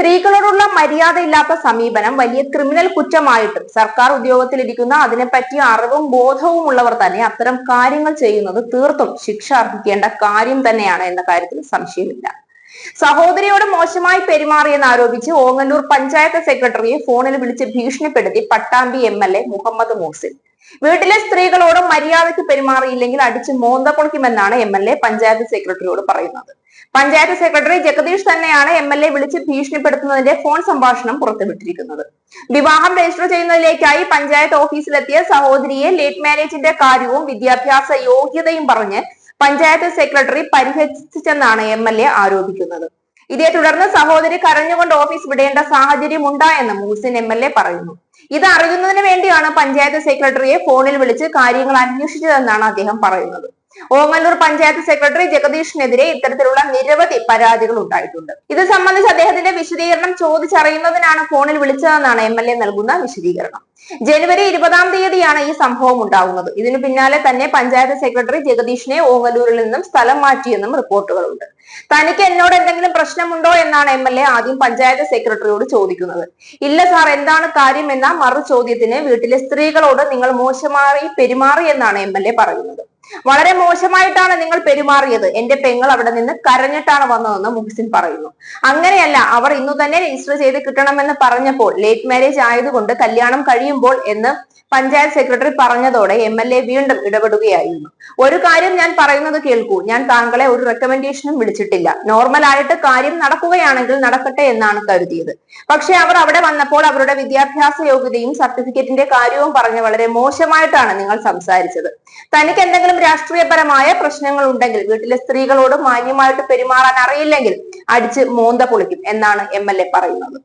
സ്ത്രീകളോടുള്ള മര്യാദയില്ലാത്ത സമീപനം വലിയ ക്രിമിനൽ കുറ്റമായിട്ടും സർക്കാർ ഉദ്യോഗത്തിലിരിക്കുന്ന അതിനെപ്പറ്റി അറിവും ബോധവും ഉള്ളവർ തന്നെ അത്തരം കാര്യങ്ങൾ ചെയ്യുന്നത് തീർത്തും ശിക്ഷ അർഹിക്കേണ്ട കാര്യം തന്നെയാണ് എന്ന കാര്യത്തിൽ സംശയമില്ല. സഹോദരിയോട് മോശമായി പെരുമാറിയെന്ന് ആരോപിച്ച് ഓങ്ങല്ലൂർ പഞ്ചായത്ത് സെക്രട്ടറിയെ ഫോണിൽ വിളിച്ച് ഭീഷണിപ്പെടുത്തി പട്ടാമ്പി എം മുഹമ്മദ് മോസിൻ. വീട്ടിലെ സ്ത്രീകളോട് മര്യാദയ്ക്ക് പെരുമാറിയില്ലെങ്കിൽ അടിച്ച് മോന്ത പൊളിക്കുമെന്നാണ് എം എൽ എ പഞ്ചായത്ത് സെക്രട്ടറിയോട് പറയുന്നത്. പഞ്ചായത്ത് സെക്രട്ടറി ജഗദീഷ് തന്നെയാണ് എം എൽ എ വിളിച്ച് ഭീഷണിപ്പെടുത്തുന്നതിന്റെ ഫോൺ സംഭാഷണം പുറത്തുവിട്ടിരിക്കുന്നത്. വിവാഹം രജിസ്റ്റർ ചെയ്യുന്നതിലേക്കായി പഞ്ചായത്ത് ഓഫീസിലെത്തിയ സഹോദരിയെ ലേറ്റ് മാരേജിന്റെ കാര്യവും വിദ്യാഭ്യാസ യോഗ്യതയും പറഞ്ഞ് പഞ്ചായത്ത് സെക്രട്ടറി പരിഹസിച്ചെന്നാണ് എം എൽ എ ആരോപിക്കുന്നത്. ഇതേ തുടർന്ന് സഹോദരി കരഞ്ഞുകൊണ്ട് ഓഫീസ് വിടേണ്ട സാഹചര്യം ഉണ്ടായെന്ന് മൂസിൻ എം എൽ എ പറയുന്നു. ഇത് അറിയുന്നതിന് വേണ്ടിയാണ് പഞ്ചായത്ത് സെക്രട്ടറിയെ ഫോണിൽ വിളിച്ച് കാര്യങ്ങൾ അന്വേഷിച്ചതെന്നാണ് അദ്ദേഹം പറയുന്നത്. ഓങ്ങല്ലൂർ പഞ്ചായത്ത് സെക്രട്ടറി ജഗദീഷിനെതിരെ ഇത്തരത്തിലുള്ള നിരവധി പരാതികൾ ഉണ്ടായിട്ടുണ്ട്. ഇത് സംബന്ധിച്ച് അദ്ദേഹത്തിന്റെ വിശദീകരണം ചോദിച്ചറിയുന്നതിനാണ് ഫോണിൽ വിളിച്ചതെന്നാണ് എം എൽ എ നൽകുന്ന വിശദീകരണം. ജനുവരി ഇരുപതാം തീയതിയാണ് ഈ സംഭവം ഉണ്ടാകുന്നത് ഇതിനു പിന്നാലെ തന്നെ പഞ്ചായത്ത് സെക്രട്ടറി ജഗദീഷിനെ ഓങ്ങല്ലൂരിൽ നിന്നും സ്ഥലം മാറ്റിയെന്നും റിപ്പോർട്ടുകളുണ്ട്. തനിക്ക് എന്നോട് എന്തെങ്കിലും പ്രശ്നമുണ്ടോ എന്നാണ് എം എൽ എ ആദ്യം പഞ്ചായത്ത് സെക്രട്ടറിയോട് ചോദിക്കുന്നത്. ഇല്ല സാർ എന്താണ് കാര്യം എന്ന മറു ചോദ്യത്തിന് വീട്ടിലെ സ്ത്രീകളോട് നിങ്ങൾ മോശമായി പെരുമാറി എന്നാണ് എം എൽ എ പറയുന്നത്. വളരെ മോശമായിട്ടാണ് നിങ്ങൾ പെരുമാറിയത്. എന്റെ പെങ്ങൾ അവിടെ നിന്ന് കരഞ്ഞിട്ടാണ് വന്നതെന്ന് മുഹസിൻ പറയുന്നു. അങ്ങനെയല്ല അവർ ഇന്നു തന്നെ രജിസ്റ്റർ ചെയ്ത് കിട്ടണമെന്ന് പറഞ്ഞപ്പോൾ ലേറ്റ് മാരേജ് ആയതുകൊണ്ട് കല്യാണം കഴിയുമ്പോൾ എന്ന് പഞ്ചായത്ത് സെക്രട്ടറി പറഞ്ഞതോടെ എം എൽ എ വീണ്ടും ഇടപെടുകയായിരുന്നു. ഒരു കാര്യം ഞാൻ പറയുന്നത് കേൾക്കൂ. ഞാൻ താങ്കളെ ഒരു റെക്കമെൻഡേഷനും വിളിച്ചിട്ടില്ല. നോർമൽ ആയിട്ട് കാര്യം നടക്കുകയാണെങ്കിൽ നടക്കട്ടെ എന്നാണ് കരുതിയത്. പക്ഷെ അവർ അവിടെ വന്നപ്പോൾ അവരുടെ വിദ്യാഭ്യാസ യോഗ്യതയും സർട്ടിഫിക്കറ്റിന്റെ കാര്യവും പറഞ്ഞ് വളരെ മോശമായിട്ടാണ് നിങ്ങൾ സംസാരിച്ചത്. തനിക്ക് എന്തെങ്കിലും രാഷ്ട്രീയപരമായ പ്രശ്നങ്ങൾ ഉണ്ടെങ്കിൽ വീട്ടിലെ സ്ത്രീകളോട് മാന്യമായിട്ട് പെരുമാറാൻ അറിയില്ലെങ്കിൽ അടിച്ച് മോന്ത പൊളിക്കും എന്നാണ് എം എൽ എ പറയുന്നത്.